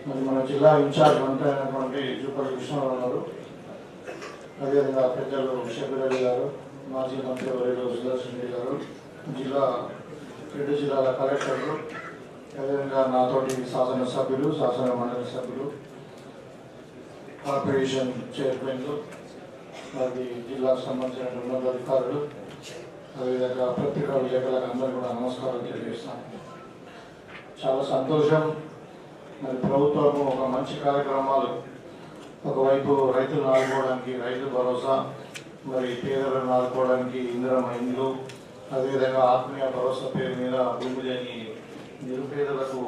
మరి మన జిల్లా ఇన్ఛార్జ్ మంత్రి అయినటువంటి జూపల్లి కృష్ణారావు గారు అదేవిధంగా పెద్దలు షబ్బిరెడ్డి గారు మాజీ మంత్రి వర్యులు సుదర్శన్ రెడ్డి గారు జిల్లా రెండు జిల్లాల కలెక్టర్లు అదేవిధంగా నాతోటి శాసన సభ్యులు శాసన మండలి సభ్యులు కార్పొరేషన్ చైర్మన్లు మరి జిల్లాకు సంబంధించిన ఉన్నతాధికారులు అదేవిధంగా పత్రికా విలేకరులకు అందరూ కూడా నమస్కారం తెలియజేస్తాను చాలా సంతోషం మరి ప్రభుత్వము ఒక మంచి కార్యక్రమాలు ఒకవైపు రైతులను ఆదుకోవడానికి రైతు భరోసా మరి పేదలను ఆదుకోవడానికి ఇందిరమ ఇండ్లు అదేవిధంగా ఆత్మీయ భరోసా పేరు మీద భూమి లేని నిరుపేదలకు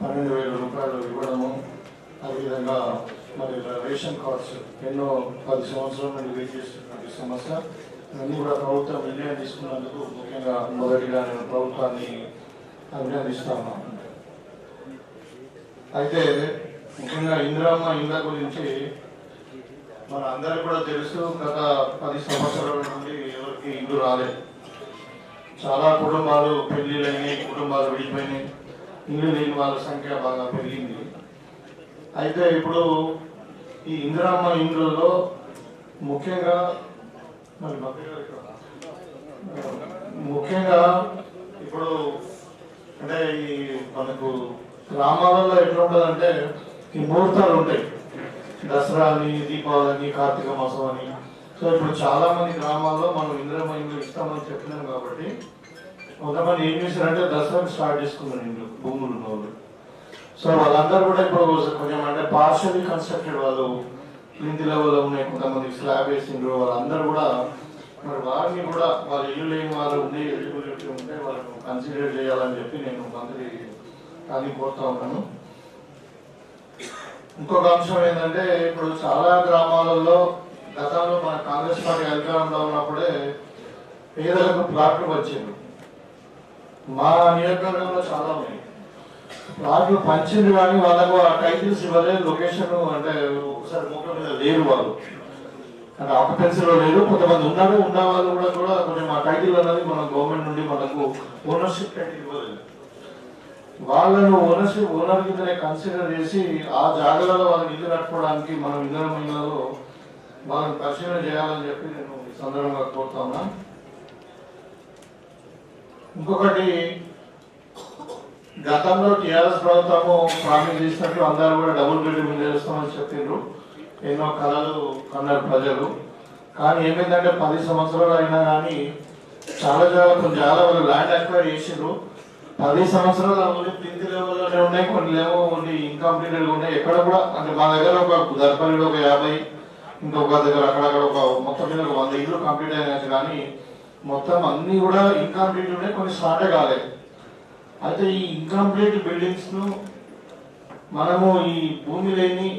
పన్నెండు వేల రూపాయలు ఇవ్వడము అదేవిధంగా మరి రేషన్ కార్డ్స్ ఎన్నో పది సంవత్సరాల నుండి వెయిట్ చేస్తున్నటువంటి సమస్య. ఇవన్నీ కూడా ప్రభుత్వం నిర్ణయం తీసుకున్నందుకు ముఖ్యంగా మొదటిగా నేను ప్రభుత్వాన్ని అభినందిస్తా ఉన్నాను. అయితే ముఖ్యంగా ఇందిరమ్మ ఇంద్ర గురించి మన అందరికి కూడా తెలుసు గత పది సంవత్సరాల నుండి ఎవరికి ఇల్లు రాలేదు చాలా కుటుంబాలు పెళ్ళిళ్ళైనాయి కుటుంబాలు విడిపోయినాయి. ఇల్లు లేని వాళ్ళ సంఖ్య బాగా పెరిగింది. అయితే ఇప్పుడు ఈ ఇందిరామ్మ ఇండ్లలో ముఖ్యంగా మరి ముఖ్యంగా ఇప్పుడు అంటే ఈ మనకు గ్రామాలలో ఎట్లా ఉంటుందంటే ఈ ముహూర్తాలు ఉంటాయి. దసరా అని దీపావళి కార్తీక మాసం అని. సో ఇప్పుడు చాలా మంది గ్రామాల్లో మనం ఇందిరమ్మ ఇస్తామని చెప్పినాం కాబట్టి కొంతమంది ఏం చేశారంటే దసరాకి స్టార్ట్ చేసుకున్నారు ఇండ్లు భూములు ఉన్న వాళ్ళు సో వాళ్ళందరూ కూడా ఇప్పుడు కొంచెం అంటే పార్షల్లీ కన్స్ట్రక్టెడ్ వాళ్ళు ఇంటి లెవెల్లో ఉన్నాయి కొంతమంది స్లాబ్ వేసిండ్రు వాళ్ళందరూ కూడా మరి వారిని కూడా వాళ్ళ ఇల్లు లేని వాళ్ళు ఉండే ఎలిజిబిలిటీ ఉంటే వాళ్ళను కన్సిడర్ చేయాలని చెప్పి నేను మంత్రి అది కోరుతా ఉన్నాను. ఇంకొక అంశం ఏంటంటే ఇప్పుడు చాలా గ్రామాలలో గతంలో మన కాంగ్రెస్ పార్టీ అధికారంలో ఉన్నప్పుడే పేదలకు ప్లాట్లు వచ్చింది మా నియోజకవర్గంలో చాలా ఉన్నాయి. ప్లాట్లు పంచింది కానీ వాళ్ళకు ఆ టైటిల్స్ ఇవ్వలేదు లొకేషన్ అంటే ఒకసారి ముఖం మీద లేరు వాళ్ళు. అంటే ఆక్యుపెన్సీలో లేరు కొంతమంది ఉన్నారు ఉన్న వాళ్ళు కూడా కూడా కొంచెం ఆ టైటిల్ అనేది మన గవర్నమెంట్ నుండి మనకు ఓనర్షిప్ టైటిల్ ఇవ్వలేదు. వాళ్ళను ఓనర్షిప్ ఓనర్ కిందనే కన్సిడర్ చేసి ఆ జాగాలలో వాళ్ళకి ఇల్లు కట్టుకోవడానికి మనం ఇంధన మహిళలో వాళ్ళని పరిశీలన చేయాలని చెప్పి నేను ఈ సందర్భంగా కోరుతా ఇంకొకటి గతంలో టీఆర్ఎస్ ప్రభుత్వము ప్రామిస్ చేసినట్టు అందరూ కూడా డబుల్ బెడ్రూమ్ చేస్తామని చెప్పిండ్రు. ఎన్నో కళలు కన్నారు ప్రజలు. కానీ ఏమైందంటే పది సంవత్సరాలు అయినా కానీ చాలా చాలా కొన్ని చాలా వాళ్ళు ల్యాండ్ అక్వైర్ చేసిండ్రు. పది సంవత్సరాలు ఓన్లీ ప్రింట్ లెవెల్లోనే ఉన్నాయి కొన్ని లేవో కొన్ని ఇన్కంప్లీటెడ్ ఉన్నాయి. ఎక్కడ కూడా అంటే మా దగ్గర ఒక దర్పల్లిలో ఒక యాభై ఇంకొక దగ్గర అక్కడక్కడ ఒక మొత్తం మీద ఒక వంద ఇల్లు కంప్లీట్ అయినట్టు కానీ మొత్తం అన్ని కూడా ఇన్కంప్లీట్ ఉన్నాయి కొన్ని స్టార్టే కాలేదు అయితే ఈ ఇన్కంప్లీట్ బిల్డింగ్స్ను మనము ఈ భూమి లేని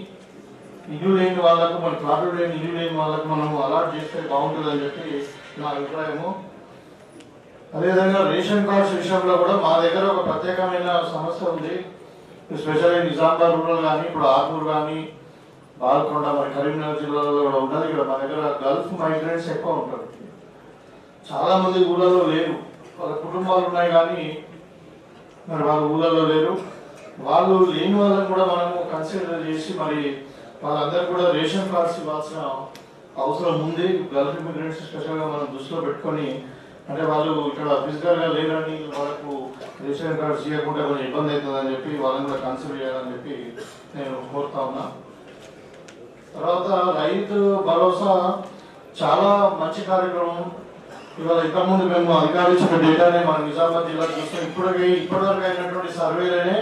ఇల్లు లేని వాళ్ళకు మన ప్లాట్లు లేని ఇల్లు లేని వాళ్ళకు మనం అలాట్ చేస్తే బాగుంటుందని చెప్పి నా అభిప్రాయము. అదేవిధంగా రేషన్ కార్డ్స్ విషయంలో కూడా మా దగ్గర ఒక ప్రత్యేకమైన సమస్య ఉంది. స్పెషల్లీ నిజామాబాద్ రూరల్ కానీ ఇప్పుడు ఆర్మూర్ కానీ బాల్కొండ మరి కరీంనగర్ జిల్లాలో కూడా ఉంటుంది ఇక్కడ మా దగ్గర గల్ఫ్ మైగ్రెంట్స్ ఎక్కువ ఉంటారు. చాలా మంది ఊళ్ళలో లేరు. వాళ్ళ కుటుంబాలు ఉన్నాయి కానీ మరి వాళ్ళ ఊళ్ళలో లేరు. వాళ్ళు లేని వాళ్ళని కూడా మనము కన్సిడర్ చేసి మరి వాళ్ళందరూ కూడా రేషన్ కార్డ్స్ ఇవ్వాల్సిన అవసరం ఉంది. గల్ఫ్ ఇమిగ్రెంట్స్ స్పెషల్గా మనం దృష్టిలో పెట్టుకొని అంటే వాళ్ళు ఇక్కడ ఫిజికల్గా లేరని వాళ్ళకు రేషన్ కార్డ్స్ చేయకుండా కొంచెం ఇబ్బంది అవుతుందని చెప్పి వాళ్ళని కూడా కన్సిడర్ చేయాలని చెప్పి నేను కోరుతా ఉన్నా. తర్వాత రైతు భరోసా చాలా మంచి కార్యక్రమం. ఇవాళ ఇంతకుముందు మేము అధికారించిన డేటానే మన నిజామాబాద్ జిల్లా చూస్తే ఇప్పటికే ఇప్పటివరకు అయినటువంటి సర్వేలోనే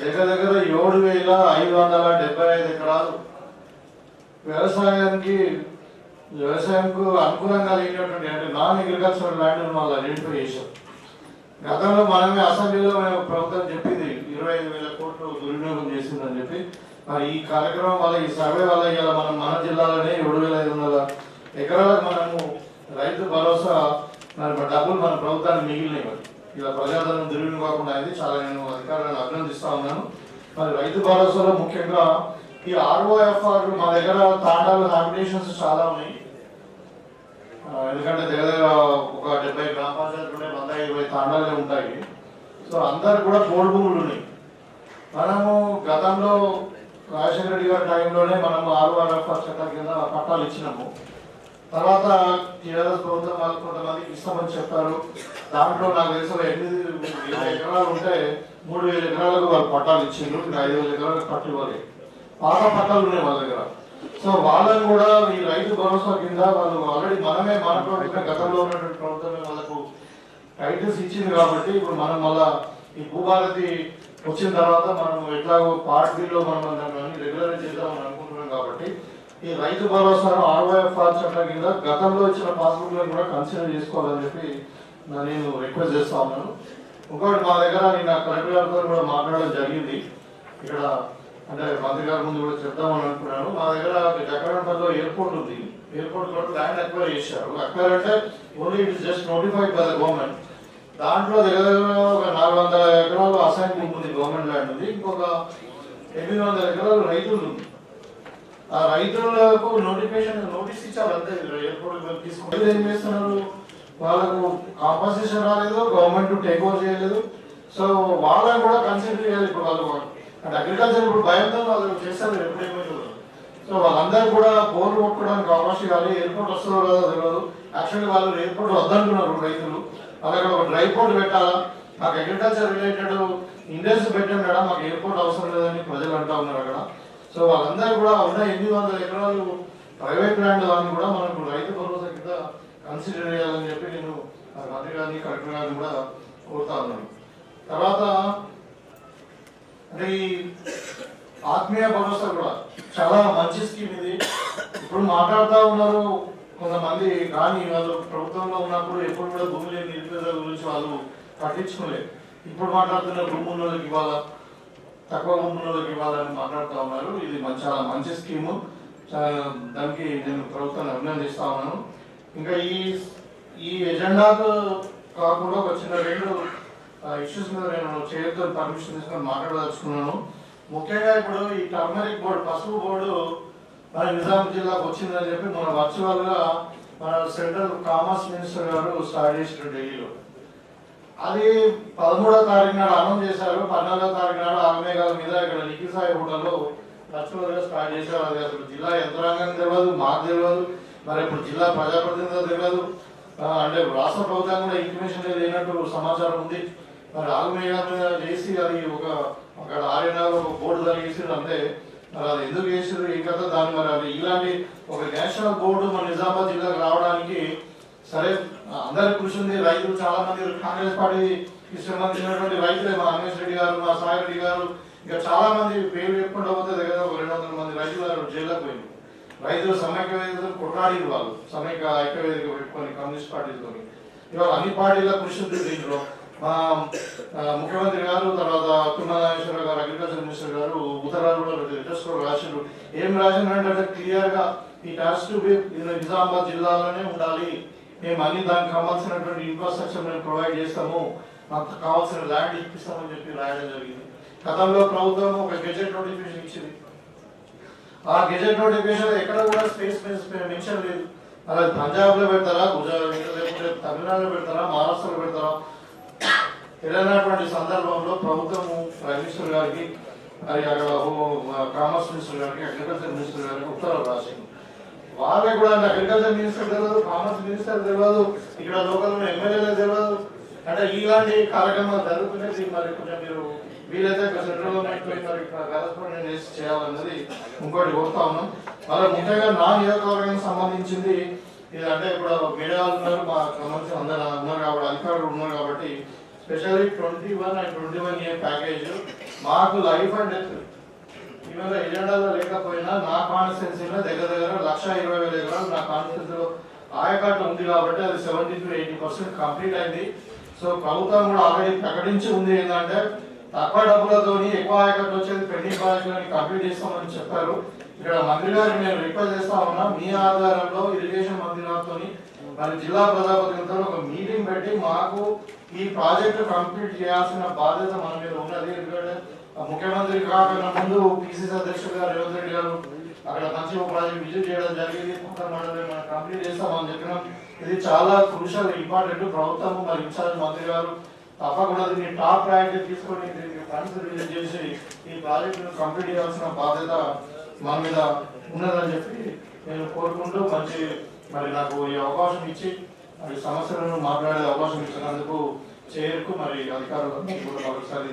దగ్గర దగ్గర ఏడు వేల ఐదు వందల డెబ్బై ఐదు ఎకరాలు వ్యవసాయానికి వ్యవసాయంకు అనుకూలంగా లేనటువంటి అంటే నాన్ అగ్రికల్చరల్ ల్యాండ్ వాళ్ళు ఐడెంటిఫై చేశాం గతంలో మనమే అసెంబ్లీలో మేము ప్రభుత్వం చెప్పింది ఇరవై ఐదు వేల కోట్లు దుర్వినియోగం చేసిందని చెప్పి. మరి ఈ కార్యక్రమం వల్ల ఈ సర్వే వల్ల ఇలా మనం మన జిల్లాలోనే ఏడు వేల ఐదు వందల ఎకరాలకు మనము రైతు భరోసా మరి మన డబ్బులు మన ప్రభుత్వానికి మిగిలినాయి మరి. ఇలా ప్రజాధనం దుర్వినియోగం కాకుండా అయింది. చాలా నేను అధికారులను అభినందిస్తా ఉన్నాను. మరి రైతు భరోసాలో ముఖ్యంగా ఈ ఆర్ఓఎఫ్ఆర్ మా దగ్గర తాండాలు నామినేషన్స్ చాలా ఉన్నాయి. ఎందుకంటే దగ్గర ఒక డెబ్బై గ్రామ పంచాయతీలు ఉన్నాయి వంద ఇరవై తాండాలే ఉంటాయి. సో అందరు కూడా పోడు భూములు ఉన్నాయి. మనము గతంలో రాజశేఖర రెడ్డి గారి టైంలోనే మనం ఆర్ఆర్ఎఫ్ చట్టం కింద పట్టాలు ఇచ్చినాము. తర్వాత టీఆర్ఎస్ ప్రభుత్వం వాళ్ళు కొంతమందికి ఇస్తామని చెప్పారు. దాంట్లో నాకు తెలిసిన ఎనిమిది ఇరవై ఎకరాలు ఉంటే మూడు వేల ఎకరాలకు వాళ్ళు పట్టాలు ఇచ్చిండ్రు. ఇంకా ఐదు వేల ఎకరాలకు పట్టు ఇవ్వాలి పాత పట్టాలు ఉన్నాయి వాళ్ళ దగ్గర. సో వాళ్ళని కూడా ఈ రైతు భరోసా కింద వాళ్ళు ఆల్రెడీ మనమే మన ప్రభుత్వమే గతంలో ఉన్నటువంటి ప్రభుత్వమే వాళ్ళకు టైటిల్స్ ఇచ్చింది కాబట్టి ఇప్పుడు మనం మళ్ళా ఈ భూభారతి వచ్చిన తర్వాత మనం ఎట్లాగో పార్ట్ బిల్లో మనం దాన్ని రెగ్యులర్ చేద్దామని అనుకుంటున్నాం కాబట్టి ఈ రైతు భరోసా ఆర్వైఎఫ్ఆర్ చట్టం కింద గతంలో ఇచ్చిన పాస్బుక్లను కూడా కన్సిడర్ చేసుకోవాలని చెప్పి నేను రిక్వెస్ట్ చేస్తా ఉన్నాను. ఇంకోటి మా దగ్గర నిన్న కలెక్టర్ గారితో కూడా మాట్లాడడం జరిగింది. ఇక్కడ అంటే మంత్రి గారి ముందు కూడా చెప్దామని అనుకున్నాను. మా దగ్గర జగన్పల్లిలో ఎయిర్పోర్ట్ ఉంది. ఎయిర్పోర్ట్ కూడా ల్యాండ్ అక్వైర్ చేశారు. అక్వైర్ అంటే only it just notified by the government దాంట్లో దగ్గర దగ్గర ఒక నాలుగు వందల ఎకరాలు అసైన్ ఉంది గవర్నమెంట్ ల్యాండ్ ఉంది. ఇంకొక ఎనిమిది వందల ఎకరాలు రైతులు ఉంది. ఆ రైతులకు నోటిఫికేషన్ నోటీస్ ఇచ్చారు అంతే. ఎయిర్పోర్ట్ తీసుకుంటే ఏం చేస్తున్నారు? వాళ్ళకు కాంపన్సేషన్ రాలేదు గవర్నమెంట్ టేక్ ఓవర్ చేయలేదు. సో వాళ్ళని కూడా కన్సిడర్ చేయాలి ఇప్పుడు వాళ్ళు. అంటే అగ్రికల్చర్ ఇప్పుడు భయంతో వాళ్ళు చేస్తారు ఎప్పుడు ఏమైతుందో సో వాళ్ళందరూ కూడా బోర్లు కొట్టుకోవడానికి అవకాశం కానీ ఎయిర్పోర్ట్ వస్తుందో లేదో తెలియదు. యాక్చువల్లీ వాళ్ళు ఎయిర్పోర్ట్ వద్దనుకున్నారు రైతులు. అలాగే ఒక డ్రై పోర్ట్ పెట్టాలా? మాకు అగ్రికల్చర్ రిలేటెడ్ ఇండస్ట్రీ పెట్టండి కదా మాకు ఎయిర్పోర్ట్ అవసరం లేదని ప్రజలు అంటా ఉన్నారు అక్కడ. సో వాళ్ళందరూ కూడా ఉన్న ఎనిమిది వందల ఎకరాలు ప్రైవేట్ ల్యాండ్ దాన్ని కూడా మనకు రైతు భరోసా కింద కన్సిడర్ చేయాలని చెప్పి నేను మంత్రి గారిని కలెక్టర్ గారిని కూడా కోరుతా ఉన్నాను. తర్వాత అంటే ఈ ఆత్మీయ భరోసా కూడా చాలా మంచి స్కీమ్ ఇది. ఇప్పుడు మాట్లాడుతూ ఉన్నారు కొంతమంది కానీ వాళ్ళు ప్రభుత్వంలో ఉన్నప్పుడు ఎప్పుడు కూడా భూమి లేని నిరుపేదల గురించి వాళ్ళు పట్టించుకోలేదు. ఇప్పుడు మాట్లాడుతున్న భూమి వాళ్ళకి ఇవ్వాలా? తక్కువ భూమి వాళ్ళకి ఇవ్వాలని మాట్లాడుతూ ఉన్నారు. ఇది మంచి చాలా మంచి స్కీము. దానికి నేను ప్రభుత్వాన్ని అభినందిస్తా ఉన్నాను. ఇంకా ఈ ఈ ఎజెండాకు కాకుండా ఒక చిన్న రెండు ఇష్యూస్ మీద నేను చేయొద్దు పర్మిషన్ తీసుకొని మాట్లాడదలుచుకున్నాను. ముఖ్యంగా ఇప్పుడు ఈ టర్మరిక్ బోర్డు పసుపు బోర్డు మన నిజాం జిల్లాకు వచ్చిందని చెప్పి మన వర్చువల్గా మన సెంట్రల్ కామర్స్ మినిస్టర్ గారు స్టార్ట్ చేసిన ఢిల్లీలో. అది పదమూడో తారీఖు నాడు అనౌన్స్ చేశారు. పద్నాలుగో తారీఖు నాడు ఆగమేఘాల మీద ఇక్కడ నిఖిల్ సాయి హోటల్లో వర్చువల్గా స్టార్ట్ చేశారు. అది అసలు జిల్లా యంత్రాంగం తెలియదు మాకు తెలియదు మరి ఇప్పుడు జిల్లా ప్రజాప్రతినిధులు తెలియదు అంటే రాష్ట్ర ప్రభుత్వం కూడా ఇన్ఫర్మేషన్ లేనట్టు సమాచారం ఉంది. మరి ఆగమేఘాల మీద చేసి అది ఒక అక్కడ ఆర్యనాలు ఒక బోర్డు దాన్ని చేసి అంటే మరి అది ఎందుకు చేసారు ఈ కథ దాని మరి అది ఇలాంటి ఒక నేషనల్ బోర్డు మన నిజామాబాద్ జిల్లాకు రావడానికి సరే అందరి కృషి ఉంది. రైతులు చాలా మంది కాంగ్రెస్ పార్టీకి సంబంధించినటువంటి రైతులే. మా రమేష్ రెడ్డి గారు మా సాయి రెడ్డి గారు ఇంకా చాలా మంది పేరు చెప్పుకుంటూ పోతే దగ్గర ఒక రెండు వందల మంది రైతులు గారు జైల్లోకి పోయింది రైతులు సమైక్య వేదికలు కొట్లాడి వాళ్ళు. సమైక్య ఐక్య వేదిక పెట్టుకొని కమ్యూనిస్ట్ పార్టీతో ఇవాళ అన్ని పార్టీల కృషి ఉంది దీంట్లో. మా ముఖ్యమంత్రి గారు తర్వాత తుమ్మల గారు అగ్రికల్చర్ మినిస్టర్ గారు ఉత్తరాలు కూడా లెటర్స్ కూడా రాశారు ఏం రాశారంటే క్లియర్గా ఈ టాస్క్ టు బి నిజామాబాద్ జిల్లాలోనే ఉండాలి. మేము అన్ని దానికి కావాల్సినటువంటి ఇన్ఫ్రాస్ట్రక్చర్ మేము ప్రొవైడ్ చేస్తాము. మాకు కావాల్సిన ల్యాండ్ ఇప్పిస్తామని చెప్పి రాయడం జరిగింది. గతంలో ప్రభుత్వం ఒక గెజెట్ నోటిఫికేషన్ ఇచ్చింది. ఆ గెజెట్ నోటిఫికేషన్ ఎక్కడ కూడా స్పేస్ మెన్షన్ లేదు. అలా పంజాబ్లో పెడతారా గుజరాత్ లేకపోతే తమిళనాడులో పెడతారా మహారాష్ట్రలో పెడతారా వెళ్ళినటువంటి సందర్భంలో ప్రభుత్వము ప్రైమ్ మినిస్టర్ గారికి మరి అక్కడ కామర్స్ మినిస్టర్ గారికి అగ్రికల్చర్ మినిస్టర్ గారికి ఉత్తర్వులు రాసింది. వాళ్ళకి కూడా అగ్రికల్చర్ మినిస్టర్ తెలియదు కామర్స్ మినిస్టర్ తెలియదు ఇక్కడ లోకల్ ఎమ్మెల్యేలకు తెలియదు. అంటే ఇలాంటి కార్యక్రమాలు జరుగుతున్నాయి మరి కొంచెం మీరు వీలైతే సెంట్రల్ గవర్నమెంట్ మరి కరెస్పాండెంట్ చేసి చేయాలన్నది ఇంకోటి కోరుతా ఉన్నాం. అలా ముఖ్యంగా నా నియోజకవర్గానికి సంబంధించింది ఇది అంటే ఇప్పుడు మీడియా ఉన్నారు మా సంబంధించిన అందరూ ఉన్నారు కాబట్టి అధికారులు ఉన్నారు కాబట్టి specially twenty one and twenty one year package మాకు లైఫ్ అండ్ డెత్ ఈవెన్ ఎజెండాలో లేకపోయినా నా కాన్స్టిట్యున్సీలో దగ్గర దగ్గర లక్ష ఇరవై వేల ఎకరాలు నా కాన్స్టిట్యున్సీలో ఆయకట్టు ఉంది కాబట్టి అది seventy to eighty percent complete అయింది. సో ప్రభుత్వం కూడా ఆల్రెడీ ప్రకటించి ఉంది ఏంటంటే తక్కువ డబ్బులతోని ఎక్కువ ఆయకట్టు వచ్చేది పెండింగ్ ప్రాజెక్టులని కంప్లీట్ చేస్తామని చెప్పారు. ఇక్కడ మంత్రి గారికి నేను రిక్వెస్ట్ చేస్తా ఉన్నా. మీ ఆధారంలో ఇరిగేషన్ మంత్రి గారితో మరి జిల్లా ప్రజాప్రతినిధులతో ఒక మీటింగ్ పెట్టి మాకు ఈ ప్రాజెక్టు కంప్లీట్ చేయాల్సిన బాధ్యత మన మీద ఉన్నది ఎందుకంటే ముఖ్యమంత్రి కాకుండా ముందు పిసిసి అధ్యక్షుడు గారు రేవంత్ రెడ్డి గారు అక్కడ మంచి ఒక ప్రాజెక్ట్ విజిట్ చేయడం జరిగింది. మండలి మనం కంప్లీట్ చేస్తామని చెప్పినాం. ఇది చాలా క్రూషల్ ఇంపార్టెంట్ ప్రభుత్వం. మరి ఇన్ఛార్జ్ మంత్రి గారు తప్పకుండా దీన్ని టాప్ ప్రయారిటీ తీసుకొని దీనికి ఫండ్స్ రిలీజ్ చేసి ఈ ప్రాజెక్టును కంప్లీట్ చేయాల్సిన బాధ్యత మన మీద ఉన్నదని చెప్పి నేను కోరుకుంటూ మంచి మరి నాకు ఈ అవకాశం ఇచ్చి మరి సమస్యలను మాట్లాడే అవకాశం ఇచ్చినందుకు చేయకు మరి అధికారులకు కూడా మరొకసారి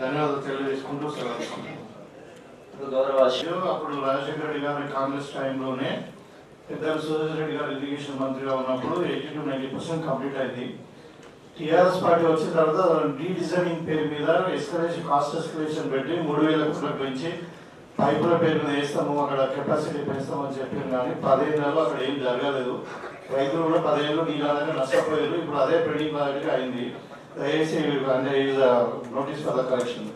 ధన్యవాదాలు తెలియజేసుకుంటూ సెలవు గౌరవ అప్పుడు రాజశేఖర రెడ్డి గారి కాంగ్రెస్ టైంలోనే పెద్దలు సురేష్ రెడ్డి గారు ఇరిగేషన్ మంత్రిగా ఉన్నప్పుడు eighty to ninety percent complete అయింది. టీఆర్ఎస్ పార్టీ వచ్చిన తర్వాత రీడిజైనింగ్ పేరు మీద ఎస్కలేషన్ కాస్ట్ ఎస్కలేషన్ పెట్టి మూడు వేల కోట్లకు పెంచి పైపుల పేరు వేస్తాము అక్కడ కెపాసిటీ పెంచుతామని చెప్పారు కానీ పదిహేను నెలలు అక్కడ ఏం జరగలేదు. రైతులు కూడా పదిహేను నీళ్ళగా నష్టపోయారు. ఇప్పుడు అదే పెండింగ్ ప్రాజెక్ట్ అయింది. దయచేసి అంటే నోటీస్ ఫర్ ద కరెక్షన్